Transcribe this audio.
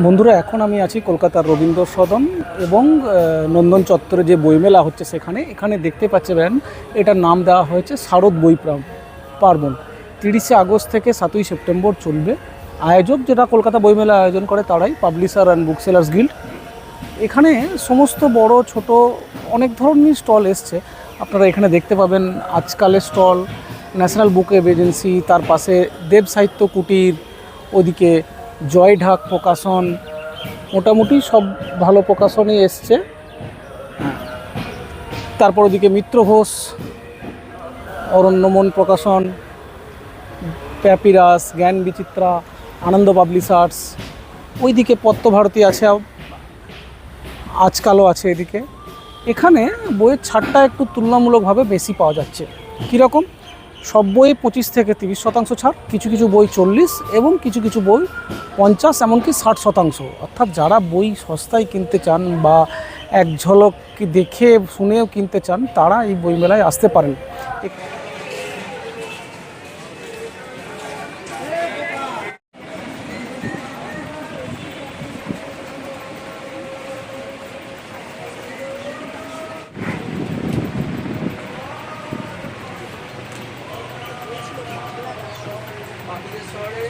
বন্ধুরা, এখন আমি আছি কলকাতার রবীন্দ্র সদন এবং নন্দন চত্বরে যে বইমেলা হচ্ছে সেখানে। এখানে দেখতে পাচ্ছেন, এটার নাম দেওয়া হয়েছে শারদ বই প্রা- পার্বণ। তিরিশে আগস্ট থেকে সাতই সেপ্টেম্বর চলবে। আয়োজক যেটা কলকাতা বইমেলা আয়োজন করে, তারাই publisher and book sellers guild. এখানে সমস্ত বড়, ছোট অনেক ধরনের স্টল এসছে। আপনারা এখানে দেখতে পাবেন আজকালের স্টল, ন্যাশনাল বুক এজেন্সি, তার পাশে দেব সাহিত্য কুটির, ওদিকে জয় ঢাক প্রকাশন, মোটামুটি সব ভালো প্রকাশনই এসছে। তারপর ওদিকে মিত্র ঘোষ অরণ্যমন প্রকাশন, প্যাপিরাস, জ্ঞান বিচিত্রা, আনন্দ পাবলিশার্স, ওইদিকে পত্রভারতী আছে, আজকালও আছে এদিকে। এখানে বইয়ের ছাড়টা একটু তুলনামূলকভাবে বেশি পাওয়া যাচ্ছে। কীরকম? সব বই পঁচিশ থেকে তিরিশ শতাংশ ছাড়, কিছু কিছু বই চল্লিশ এবং কিছু কিছু বই পঞ্চাশ এমনকি ষাট শতাংশ। অর্থাৎ যারা বই সস্তায় কিনতে চান বা এক ঝলক দেখে, শুনেও কিনতে চান, তারা এই বইমেলায় আসতে পারেন। আমাদের শহরে